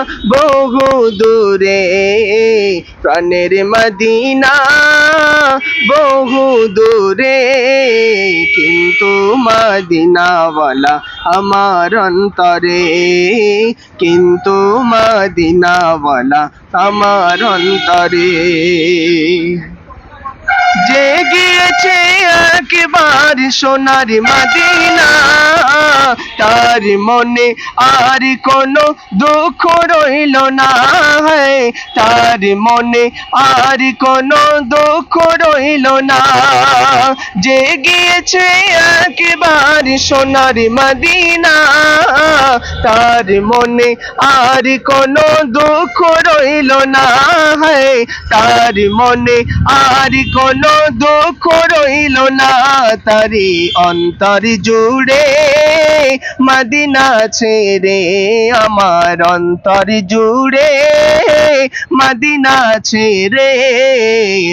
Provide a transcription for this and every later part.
বহু দূরে, প্রাণের মদিনা। বহু দূরে, কিন্তু মদিনাওয়ালা আমার অন্তরে। কিন্তু মদিনাওয়ালা আমার অন্তরে। যে গিয়েছে একবার সোনার মদিনা। তার মনে আর কোনো দুঃখ রইল না। তার মনে আর কোনো দুঃখ রইল না। যে গিয়েছে একবার সোনার মদিনা। তার মনে আর কোনো দুঃখ রইল না। তার মনে আর কোনো দুঃখ রইল না। তারি অন্তর জুড়ে মদিনা ছেড়ে আমার অন্তর জুড়ে মদিনা ছেড়ে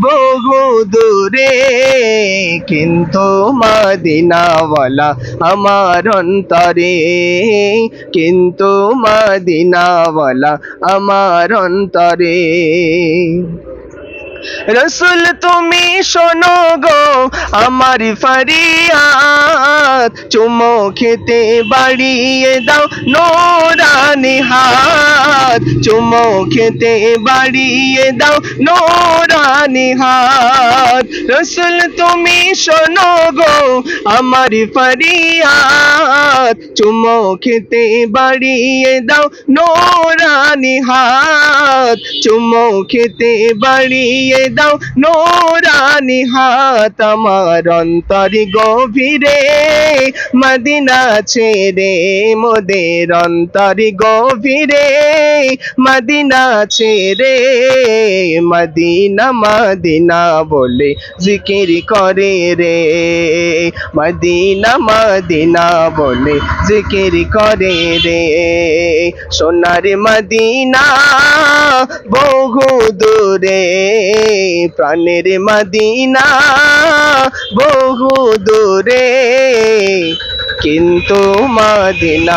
বহু দূরে কিন্তু মদিনাওয়ালা আমার অন্তরে। কিন্তু মদিনাওয়ালা আমার অন্তরে। রসুল তুমি শোনো গো, আমার ফরিয়াদ। চুমো খেতে বাড়িয়ে দাও নোরানি হাত। চুমো খেতে বাড়িয়ে দাও নোরানি হাত। রসুল তুমি শোনো গো, আমার ফরিয়াদ। চুমো খেতে বাড়িয়ে দাও নোরানি হাত। চুমো খেতে বাড়িয়ে দাও নোরানি হাত আমার অন্তর গভীরে। মদিনা ছেড়ে মোদের অন্তর গভীরে। মদিনা ছেড়ে মদিনা মদিনা বলে জিকির করে রে। মদিনা মদিনা বলে জিকির করে রে। সোনার মদিনা বহু দূরে। প্রাণের মদিনা বহু দূরে কিন্তু মদিনা